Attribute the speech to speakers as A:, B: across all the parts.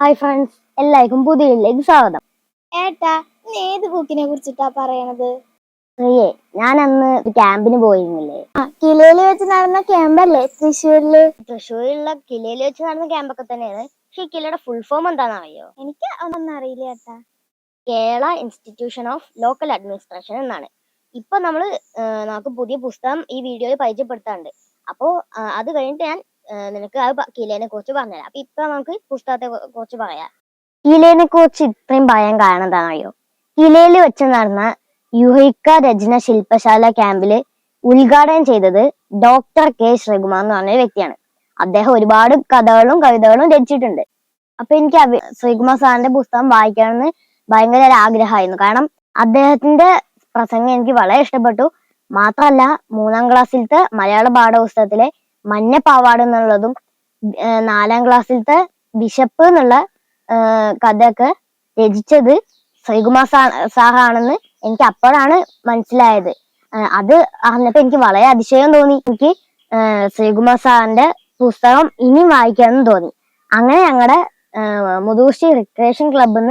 A: Hi friends എല്ലാവർക്കും പുതിയ സ്വാഗതം.
B: ഏട്ടാ നീ ഏത് ബുക്കിനെ കുറിച്ചിട്ടാ പറയണത്?
A: പ്രിയേ ഞാൻ അന്ന് ക്യാമ്പിന് പോയിരുന്നില്ലേ?
B: ആ കിലയിൽ വെച്ച് നടന്ന ക്യാമ്പല്ലേ തൃശ്ശൂരിൽ?
A: തൃശ്ശൂരിലുള്ള കിലയിൽ വെച്ച് നടന്ന ക്യാമ്പൊക്കെ തന്നെയാണ്. പക്ഷെ ഈ കിലയുടെ ഫുൾ ഫോം എന്താണെന്നറിയോ?
B: എനിക്ക് ഒന്നും അറിയില്ല ഏട്ടാ.
A: Kerala institution of local administration എന്നാണ്. ഇപ്പൊ നമ്മൾ നമുക്ക് പുതിയ പുസ്തകം ഈ വീഡിയോയിൽ പരിചയപ്പെടുത്താറുണ്ട്. അപ്പോൾ അത് കഴിഞ്ഞിട്ട് ഞാൻ നിനക്ക് അത് കിലേനെ കുറിച്ച് പറഞ്ഞുതരാം. അപ്പൊ ഇപ്പൊ നമുക്ക് പുസ്തകത്തെ കുറിച്ച് പറയാം. കിലേനെ കുറിച്ച് ഇത്രയും പറയാൻ കാരണം എന്താണെന്നറിയോ? കിലയിൽ വെച്ച് നടന്ന യുഹിക്ക രചന ശില്പശാല ക്യാമ്പിൽ ഉദ്ഘാടനം ചെയ്തത് ഡോക്ടർ കെ. ശ്രീകുമാർ എന്ന് പറഞ്ഞ വ്യക്തിയാണ്. അദ്ദേഹം ഒരുപാട് കഥകളും കവിതകളും രചിച്ചിട്ടുണ്ട്. അപ്പൊ എനിക്ക് ശ്രീകുമാർ സാറിന്റെ പുസ്തകം വായിക്കണമെന്ന് ഭയങ്കര ഒരു ആഗ്രഹമായിരുന്നു. കാരണം അദ്ദേഹത്തിന്റെ പ്രസംഗം എനിക്ക് വളരെ ഇഷ്ടപ്പെട്ടു. മാത്രമല്ല മൂന്നാം ക്ലാസ്സിലത്തെ മലയാള പാഠപുസ്തകത്തിലെ മഞ്ഞ പാവാട് എന്നുള്ളതും നാലാം ക്ലാസ്സിലത്തെ ബിഷപ്പ് എന്നുള്ള കഥയൊക്കെ രചിച്ചത് ശ്രീകുമാർ സാ സാറാണെന്ന് എനിക്ക് അപ്പോഴാണ് മനസ്സിലായത്. അത് അറിഞ്ഞപ്പോ എനിക്ക് വളരെ അതിശയം തോന്നി. എനിക്ക് ശ്രീകുമാർ സാറിന്റെ പുസ്തകം ഇനി വായിക്കാമെന്ന് തോന്നി. അങ്ങനെ ഞങ്ങളുടെ മുതുകുശ്ശി റിക്രിയേഷൻ ക്ലബിൽ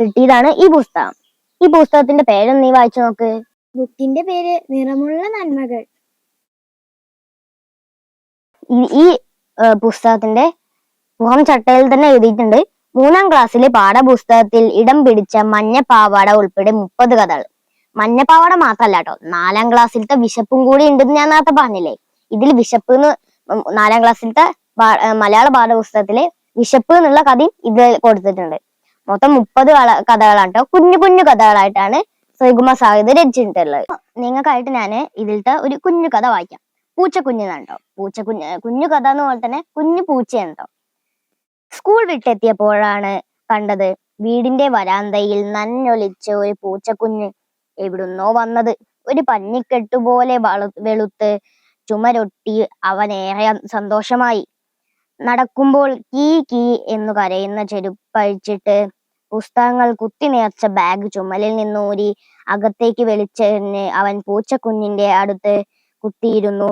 A: കിട്ടിയതാണ് ഈ പുസ്തകം. ഈ പുസ്തകത്തിന്റെ പേരൊന്ന് നീ വായിച്ചു നോക്ക്.
B: ബുക്കിന്റെ പേര് നിറമുള്ള നന്മകൾ.
A: ഈ പുസ്തകത്തിന്റെ പുറം ചട്ടയിൽ തന്നെ എഴുതിയിട്ടുണ്ട്. മൂന്നാം ക്ലാസ്സിലെ പാഠപുസ്തകത്തിൽ ഇടം പിടിച്ച മഞ്ഞപ്പാവാട ഉൾപ്പെടെ മുപ്പത് കഥകൾ. മഞ്ഞപ്പാവാട പാവാട മാത്രല്ല കേട്ടോ നാലാം ക്ലാസ്സിലത്തെ വിശപ്പും കൂടി ഉണ്ടെന്ന് ഞാൻ നേരത്തെ പറഞ്ഞില്ലേ? ഇതിൽ വിശപ്പ് എന്ന് നാലാം ക്ലാസ്സിലത്തെ മലയാള പാഠപുസ്തകത്തിലെ വിശപ്പ് എന്നുള്ള കഥയും ഇതിൽ കൊടുത്തിട്ടുണ്ട്. മൊത്തം മുപ്പത് കഥകളാണ് കേട്ടോ കുഞ്ഞു കുഞ്ഞു കഥകളായിട്ടാണ് ശ്രീകുമാർ സാഹിത് രചിച്ചിട്ടുള്ളത്. നിങ്ങൾക്കായിട്ട് ഞാൻ ഇതിലത്തെ ഒരു കുഞ്ഞു കഥ വായിക്കാം. പൂച്ചക്കുഞ്ഞെന്നാണ് പൂച്ച പൂച്ചക്കുഞ്ഞ് കുഞ്ഞു കഥ എന്ന് പോലെ തന്നെ കുഞ്ഞു പൂച്ചയാണ് കേട്ടോ സ്കൂൾ വിട്ടെത്തിയപ്പോഴാണ് കണ്ടത് വീടിന്റെ വരാന്തയിൽ നന്നൊലിച്ച ഒരു പൂച്ചക്കുഞ്ഞ് എവിടുന്നോ വന്നത്. ഒരു പഞ്ഞിക്കെട്ട് പോലെ വളു- വെളുത്ത് ചുമരൊട്ടി അവനേറെ സന്തോഷമായി. നടക്കുമ്പോൾ കീ കീ എന്നു കരയുന്ന ചെരുപ്പഴിച്ചിട്ട് പുസ്തകങ്ങൾ കുത്തി നേർച്ച ബാഗ് ചുമലിൽ നിന്നൂരി അകത്തേക്ക് വെളിച്ചെറിഞ്ഞ് അവൻ പൂച്ചക്കുഞ്ഞിന്റെ അടുത്ത് കുത്തിയിരുന്നു.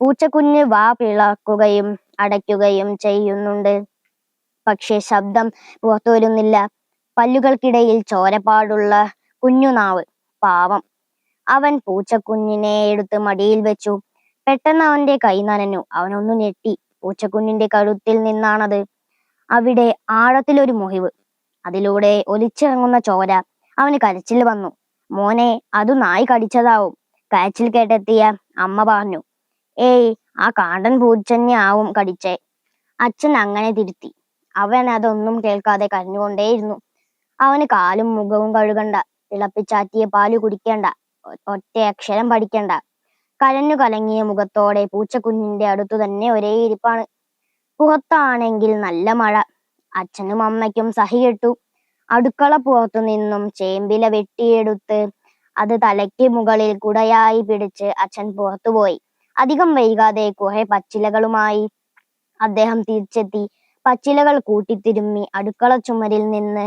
A: പൂച്ചക്കുഞ്ഞ് വാ പിളക്കുകയും അടയ്ക്കുകയും ചെയ്യുന്നുണ്ട്. പക്ഷേ ശബ്ദം പുറത്തു വരുന്നില്ല പല്ലുകൾക്കിടയിൽ ചോരപ്പാടുള്ള കുഞ്ഞുനാവ് പാവം. അവൻ പൂച്ചക്കുഞ്ഞിനെ എടുത്ത് മടിയിൽ വെച്ചു. പെട്ടെന്ന് അവന്റെ കൈ നനഞ്ഞു. അവനൊന്നു ഞെട്ടി. പൂച്ചക്കുഞ്ഞിന്റെ കഴുത്തിൽ നിന്നാണത്. അവിടെ ആഴത്തിലൊരു മുഹിവ് അതിലൂടെ ഒലിച്ചിറങ്ങുന്ന ചോര അവന് കരച്ചിൽ വന്നു. മോനെ അത് നായി കടിച്ചതാവും കരച്ചിൽ കേട്ടെത്തിയ അമ്മ പറഞ്ഞു. ഏയ് ആ കാണ്ടൻ പൂച്ചന്നെ ആവും കടിച്ചേ. അച്ഛൻ അങ്ങനെ തിരുത്തി. അവൻ അതൊന്നും കേൾക്കാതെ കരഞ്ഞുകൊണ്ടേയിരുന്നു. അവന് കാലും മുഖവും കഴുകണ്ട തിളപ്പിച്ചാറ്റിയ പാൽ കുടിക്കേണ്ട ഒറ്റ അക്ഷരം പഠിക്കണ്ട. കരഞ്ഞു കലങ്ങിയ മുഖത്തോടെ പൂച്ചക്കുഞ്ഞിന്റെ അടുത്തു തന്നെ ഒരേ ഇരിപ്പാണ്. പുറത്താണെങ്കിൽ നല്ല മഴ. അച്ഛനും അമ്മയ്ക്കും സഹികെട്ടു അടുക്കള പുറത്തു നിന്നും ചേമ്പില വെട്ടിയെടുത്ത് അത് തലയ്ക്ക് മുകളിൽ കുടയായി പിടിച്ച് അച്ഛൻ പുറത്തുപോയി അധികം വൈകാതെ കുറെ പച്ചിലകളുമായി അദ്ദേഹം തിരിച്ചെത്തി. പച്ചിലകൾ കൂട്ടിത്തിരുമ്മി അടുക്കള ചുമരിൽ നിന്ന്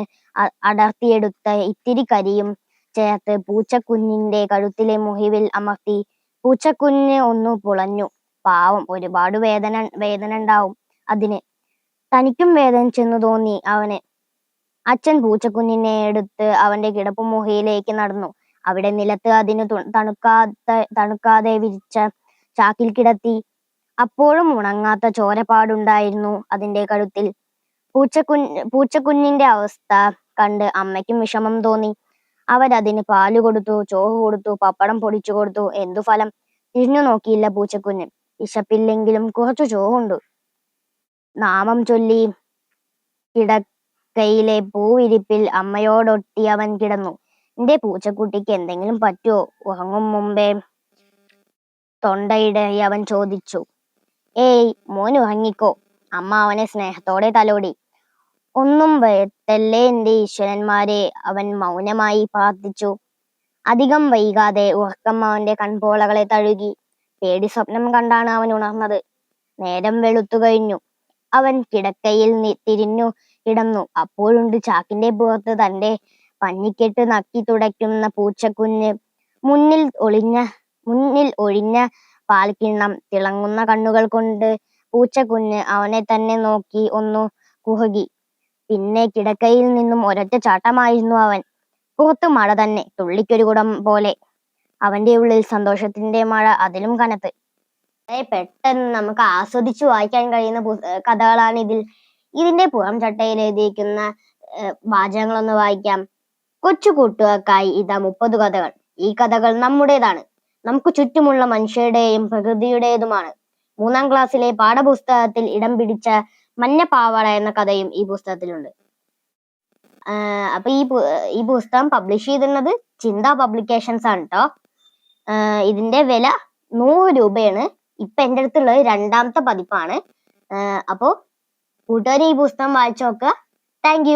A: അടർത്തിയെടുത്ത ഇത്തിരി കരിയും ചേർത്ത് പൂച്ചക്കുഞ്ഞിന്റെ കഴുത്തിലെ മുഹിവിൽ അമർത്തി. പൂച്ചക്കുഞ്ഞ് ഒന്നു പുളഞ്ഞു. പാവം ഒരുപാട് വേദന വേദന ഉണ്ടാവും അതിന്. തനിക്കും വേദനിച്ചെന്നു തോന്നി അവന്. അച്ഛൻ പൂച്ചക്കുഞ്ഞിനെ എടുത്ത് അവന്റെ കിടപ്പുമുറിയിലേക്ക് നടന്നു. അവിടെ നിലത്ത് അതിന് തണുക്കാത്ത തണുക്കാതെ വിരിച്ച ചാക്കിൽ കിടത്തി. അപ്പോഴും ഉണങ്ങാത്ത ചോരപ്പാടുണ്ടായിരുന്നു അതിന്റെ കഴുത്തിൽ. പൂച്ചക്കുഞ്ഞ് പൂച്ചക്കുഞ്ഞിന്റെ അവസ്ഥ കണ്ട് അമ്മയ്ക്കും വിഷമം തോന്നി. അവരതിന് പാൽ കൊടുത്തു ചോറ് കൊടുത്തു പപ്പടം പൊടിച്ചു കൊടുത്തു എന്തു ഫലം? തിരിഞ്ഞു നോക്കിയില്ല പൂച്ചക്കുഞ്ഞ്. വിശപ്പില്ലെങ്കിലും കുറച്ചു ചോറുണ്ട്. നാമം ചൊല്ലി കിടക്കയിലെ പൂവിരിപ്പിൽ അമ്മയോടൊട്ടി അവൻ കിടന്നു. എന്റെ പൂച്ചക്കുട്ടിക്ക് എന്തെങ്കിലും പറ്റുമോ? ഉറങ്ങും മുമ്പേ തൊണ്ടയിടറി അവൻ ചോദിച്ചു. ഏയ് മോൻ ഉറങ്ങിക്കോ. അമ്മ അവനെ സ്നേഹത്തോടെ തലോടി. ഒന്നും വയത്തല്ലേ എന്റെ ഈശ്വരന്മാരെ? അവൻ മൗനമായി പ്രാർത്ഥിച്ചു. അധികം വൈകാതെ ഉറക്കം അവന്റെ കൺപോളകളെ തഴുകി. പേടി സ്വപ്നം കണ്ടാണ് അവൻ ഉണർന്നത്. നേരം വെളുത്തു കഴിഞ്ഞു. അവൻ കിടക്കയിൽ തിരിഞ്ഞു കിടന്നു. അപ്പോഴുണ്ട് ചാക്കിന്റെ പുറത്ത് തന്റെ പഞ്ഞിക്കെട്ട് നക്കി തുടയ്ക്കുന്ന പൂച്ചക്കുഞ്ഞ് മുന്നിൽ ഒളിഞ്ഞ മുന്നിൽ ഒഴിഞ്ഞ പാൽക്കിണ്ണം തിളങ്ങുന്ന കണ്ണുകൾ കൊണ്ട് പൂച്ചക്കുഞ്ഞ് അവനെ തന്നെ നോക്കി ഒന്നു കുഹകി. പിന്നെ കിടക്കയിൽ നിന്നും ഒരൊറ്റ ചാട്ടമായിരുന്നു അവൻ. പുറത്ത് മഴ തന്നെ തുള്ളിക്കൊരു കുടം പോലെ. അവന്റെ ഉള്ളിൽ സന്തോഷത്തിന്റെ മഴ അതിലും കനത്ത്. പെട്ടെന്ന് നമുക്ക് ആസ്വദിച്ചു വായിക്കാൻ കഴിയുന്ന കഥകളാണ് ഇതിൽ. ഇതിന്റെ പുറം ചട്ടയിൽ എഴുതിയിരിക്കുന്ന വാചകങ്ങളൊന്ന് വായിക്കാം. കൊച്ചു കൂട്ടുകാർക്കായി ഇതാ മുപ്പത് കഥകൾ. ഈ കഥകൾ നമ്മുടേതാണ്. നമുക്ക് ചുറ്റുമുള്ള മനുഷ്യരുടെയും പ്രകൃതിയുടേതുമാണ്. മൂന്നാം ക്ലാസ്സിലെ പാഠപുസ്തകത്തിൽ ഇടം പിടിച്ച മഞ്ഞപ്പാവാട പാവാട എന്ന കഥയും ഈ പുസ്തകത്തിലുണ്ട്. അപ്പൊ ഈ ഈ പുസ്തകം പബ്ലിഷ് ചെയ്തിരുന്നത് ചിന്ത പബ്ലിക്കേഷൻസ് ആണ് കേട്ടോ ഇതിന്റെ വില നൂറ് രൂപയാണ്. ഇപ്പൊ എന്റെ അടുത്തുള്ളത് രണ്ടാമത്തെ പതിപ്പാണ്. അപ്പോ കൂട്ടുകാർ ഈ പുസ്തകം വായിച്ചു നോക്കുക. താങ്ക്